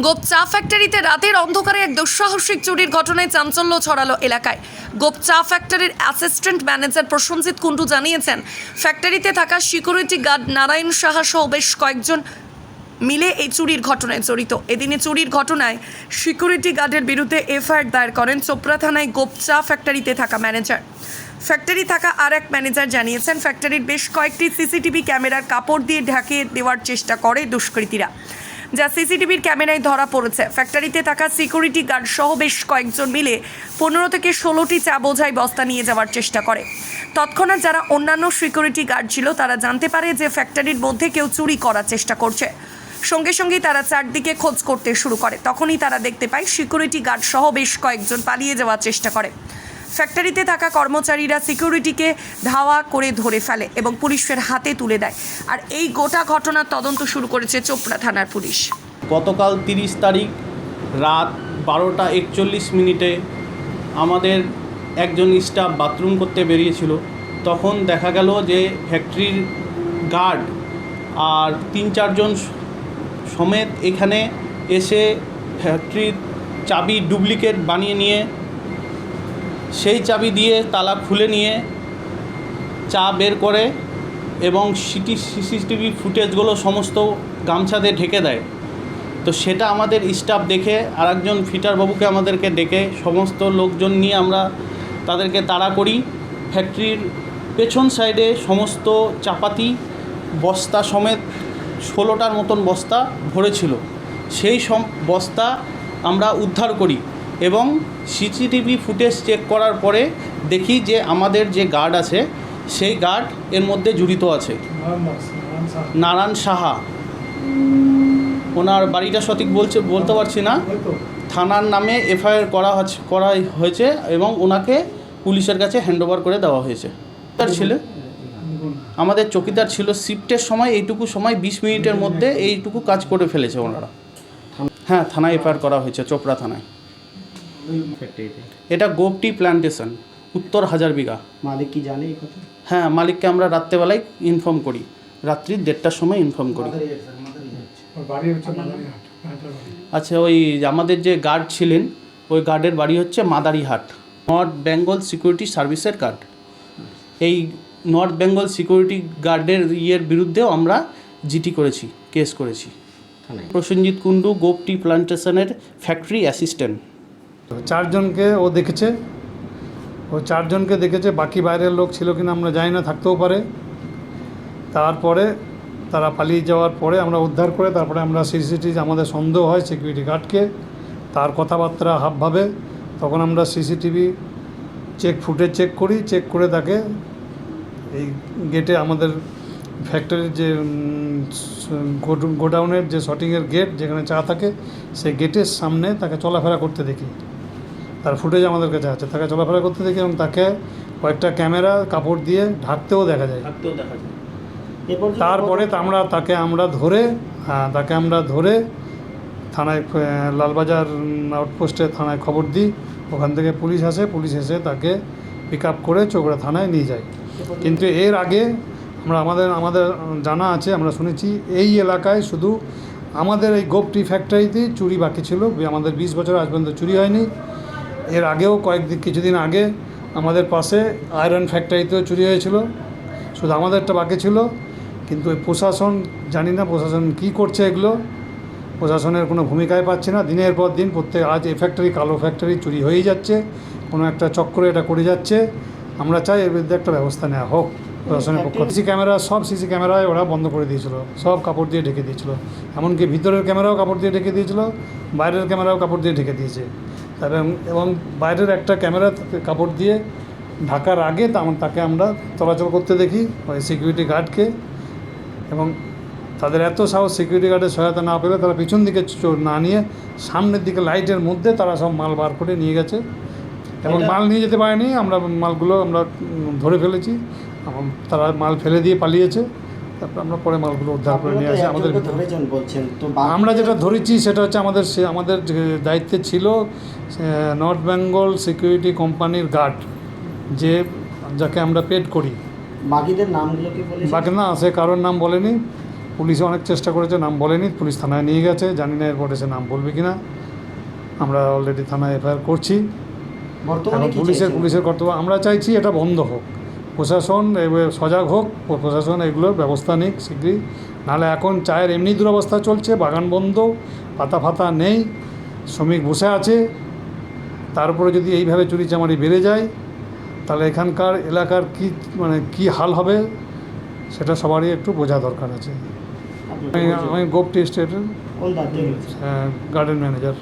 গোপ চা ফ্যাক্টরিতে রাতের অন্ধকারে এক দুঃসাহসিক চুরির ঘটনায় চাঞ্চল্য ছড়ালো এলাকায়। গোপ চা ফ্যাক্টরির অ্যাসিস্ট্যান্ট ম্যানেজার প্রসঞ্জিৎ কুণ্ডু জানিয়েছেন ফ্যাক্টরিতে থাকা সিকিউরিটি গার্ড নারায়ণ সাহা সহ বেশ কয়েকজন মিলে এই চুরির ঘটনায় জড়িত। এদিনে চুরির ঘটনায় সিকিউরিটি গার্ডের বিরুদ্ধে এফআইআর দায়ের করেন চোপড়া থানায় গোপ চা ফ্যাক্টরিতে থাকা ম্যানেজার ফ্যাক্টরি থাকা আর এক ম্যানেজার জানিয়েছেন ফ্যাক্টরির বেশ কয়েকটি সিসিটিভি ক্যামেরার কাপড় দিয়ে ঢাকে দেওয়ার চেষ্টা করে দুষ্কৃতীরা। যা সিসিটিভির ক্যামেরায় ধরা পড়েছে। ফ্যাক্টরিতে থাকা সিকিউরিটি গার্ড সহ বেশ কয়েকজন মিলে পনেরো থেকে ষোলোটি চা বোঝাই বস্তা নিয়ে যাওয়ার চেষ্টা করে। তৎক্ষণাৎ যারা অন্যান্য সিকিউরিটি গার্ড ছিল, তারা জানতে পারে যে ফ্যাক্টরির মধ্যে কেউ চুরি করার চেষ্টা করছে। সঙ্গে সঙ্গেই তারা চারদিকে খোঁজ করতে শুরু করে। তখনই তারা দেখতে পায়, সিকিউরিটি গার্ড সহ বেশ কয়েকজন পালিয়ে যাওয়ার চেষ্টা করে। ফ্যাক্টরিতে থাকা কর্মচারীরা সিকিউরিটিকে ধাওয়া করে ধরে ফেলে এবং পুলিশের হাতে তুলে দেয়। আর এই গোটা ঘটনার তদন্ত শুরু করেছে চোপড়া থানার পুলিশ। গতকাল তিরিশ তারিখ রাত বারোটা একচল্লিশ মিনিটে আমাদের একজন স্টাফ বাথরুম করতে বেরিয়েছিল। তখন দেখা গেল যে ফ্যাক্টরির গার্ড আর তিন চারজন সমেত এখানে এসে ফ্যাক্টরির চাবি ডুপ্লিকেট বানিয়ে নিয়ে সেই চাবি দিয়ে তালা খুলে নিয়ে চা বের করে এবং সিটি সিসিটিভি ফুটেজগুলো সমস্ত গামছাতে ঢেকে দেয়। তো সেটা আমাদের স্টাফ দেখে আরেকজন ফিটারবাবুকে আমাদেরকে ডেকে সমস্ত লোকজন নিয়ে আমরা তাদেরকে তাড়া করি। ফ্যাক্টরির পেছন সাইডে সমস্ত চাপাতি বস্তা সমেত ষোলোটার মতন বস্তা ভরেছিল। সেই সম, বস্তা আমরা উদ্ধার করি। এবং সিসিটিভি ফুটেজ চেক করার পরে দেখি যে আমাদের যে গার্ড আছে সেই গার্ড এর মধ্যে জড়িত আছে। নারায়ণ সাহা। ওনার বাড়িটা সঠিক বলছে বলতে পারছি না। থানার নামে এফআইআর করা হচ্ছে করা হয়েছে এবং ওনাকে পুলিশের কাছে হ্যান্ডওভার করে দেওয়া হয়েছে। তার ছিল? আমাদের চকিদার ছিল। শিফটের সময় এইটুকু সময় বিশ মিনিটের মধ্যে এইটুকু কাজ করে ফেলেছে ওনারা। হ্যাঁ থানায় এফআইআর করা হয়েছে চোপড়া থানায়। এটা গোপটি প্ল্যান্টেশন উত্তর হাজার বিঘা। মালিক কি জানে এই কথা? হ্যাঁ মালিককে আমরা রাত্রেবেলায় ইনফর্ম করি। রাত্রি দেড়টার সময় ইনফর্ম করি। বাড়ি হচ্ছে মাদারিহাট মাদার বাড়ি আচ্ছা ওই আমাদের যে গার্ড ছিলেন ওই গার্ডের বাড়ি হচ্ছে মাদারিহাট নর্থ বেঙ্গল সিকিউরিটি সার্ভিসের গার্ড এই নর্থ বেঙ্গল সিকিউরিটি গার্ডের ইয়ের বিরুদ্ধেও আমরা জিটি করেছি কেস করেছি। প্রসেনজিৎ কুণ্ডু গোপটি প্লান্টেশনের ফ্যাক্টরি অ্যাসিস্ট্যান্ট চারজনকে ও দেখেছে। ও চারজনকে দেখেছে, বাকি বাইরের লোক ছিল কিনা আমরা জানি না, থাকতেও পারে। তারপরে তারা পালিয়ে যাওয়ার পরে আমরা উদ্ধার করে, তারপরে আমরা সিসিটিভি আমাদের সন্দেহ হয় সিকিউরিটি গার্ডকে তার কথাবার্তা হাবভাবে, তখন আমরা সিসিটিভি চেক ফুটে চেক করি চেক করে তাকে এই গেটে আমাদের ফ্যাক্টরির যে গোডাউনের যে শটিংয়ের গেট যেখানে চা থাকে, সেই গেটের সামনে তাকে চলাফেরা করতে দেখি। তার ফুটেজ আমাদের কাছে আছে। তাকে চলাফেরা করতে দেখি এবং তাকে কয়েকটা ক্যামেরা কাপড় দিয়ে ঢাকতেও দেখা যায়। থাকতেও দেখা যায়। তারপরে আমরা তাকে আমরা ধরে হ্যাঁ তাকে আমরা ধরে থানায় লালবাজার আউটপোস্টে থানায় খবর দিই। ওখান থেকে পুলিশ আসে পুলিশ এসে তাকে পিক আপ করে চোপড়া থানায় নিয়ে যায়। কিন্তু এর আগে আমরা আমাদের আমাদের জানা আছে আমরা শুনেছি এই এলাকায় শুধু আমাদের এই গোপটি ফ্যাক্টরিতেই চুরি বাকি ছিল। আমাদের বিশ বছর আজ পর্যন্ত চুরি হয়নি। এর আগেও কয়েকদিন কিছুদিন আগে আমাদের পাশে আয়রন ফ্যাক্টরিতেও চুরি হয়েছিল। শুধু আমাদেরটা বাকি ছিল। কিন্তু ওই প্রশাসন, জানি না প্রশাসন কি করছে এগুলো। প্রশাসনের কোনো ভূমিকায় পাচ্ছে না। দিনের পর দিন প্রত্যেক আজ এই ফ্যাক্টরি কালো ফ্যাক্টরি চুরি হয়েই যাচ্ছে। কোনো একটা চক্র এটা করে যাচ্ছে। আমরা চাই এর বিরুদ্ধে একটা ব্যবস্থা নেওয়া হোক। প্রশাসনের পক্ষ সিসি ক্যামেরা সব সিসি ক্যামেরায় ওরা বন্ধ করে দিয়েছিল। সব কাপড় দিয়ে ঢেকে দিয়েছিল। এমনকি ভিতরের ক্যামেরাও কাপড় দিয়ে ঢেকে দিয়েছিল বাইরের ক্যামেরাও কাপড় দিয়ে ঢেকে দিয়েছে। এবং এবং বাইরের একটা ক্যামেরা কাপড় দিয়ে ঢাকার আগে তাকে আমরা চলাচল করতে দেখি ওই সিকিউরিটি গার্ডকে এবং তাদের এত সাহস সিকিউরিটি গার্ডের সহায়তা না পেলে তারা পিছন দিকে চোর না নিয়ে সামনের দিকে লাইটের মধ্যে তারা সব মাল বার করে নিয়ে গেছে। এবং মাল নিয়ে যেতে পারেনি আমরা মালগুলো আমরা ধরে ফেলেছি। এবং তারা মাল ফেলে দিয়ে পালিয়েছে। তারপর আমরা পরে মালগুলো উদ্ধার করে নিয়ে আসি আমাদের ভিতরে। বলছেন তো আমরা যেটা ধরেছি সেটা হচ্ছে আমাদের সে আমাদের দায়িত্বে ছিল নর্থ বেঙ্গল সিকিউরিটি কোম্পানির গার্ড যে যাকে আমরা পেড করি। বাকিদের নামগুলো কি বাকি না সে কারোর নাম বলেনি। পুলিশে অনেক চেষ্টা করেছে নাম বলেনি। পুলিশ থানায় নিয়ে গেছে জানি না এরপরে সে নাম বলবে কি না আমরা অলরেডি থানায় এফআইআর করছি। বর্তমানে পুলিশের পুলিশের কর্তব্য আমরা চাইছি এটা বন্ধ হোক। প্রশাসন সজাগ হোক প্রশাসন এগুলোর ব্যবস্থা নিক শীঘ্রই। নাহলে এখন চায়ের এমনি দুরবস্থা চলছে বাগান বন্ধ পাতা ফাতা নেই শ্রমিক বসে আছে। তারপরে যদি এইভাবে চুরিচামারি বেড়ে যায় তাহলে এখানকার এলাকার কি মানে কি হাল হবে সেটা সবারই একটু বোঝা দরকার আছে। আমি গোপটি স্টেটের কোন গার্ডেন ম্যানেজার।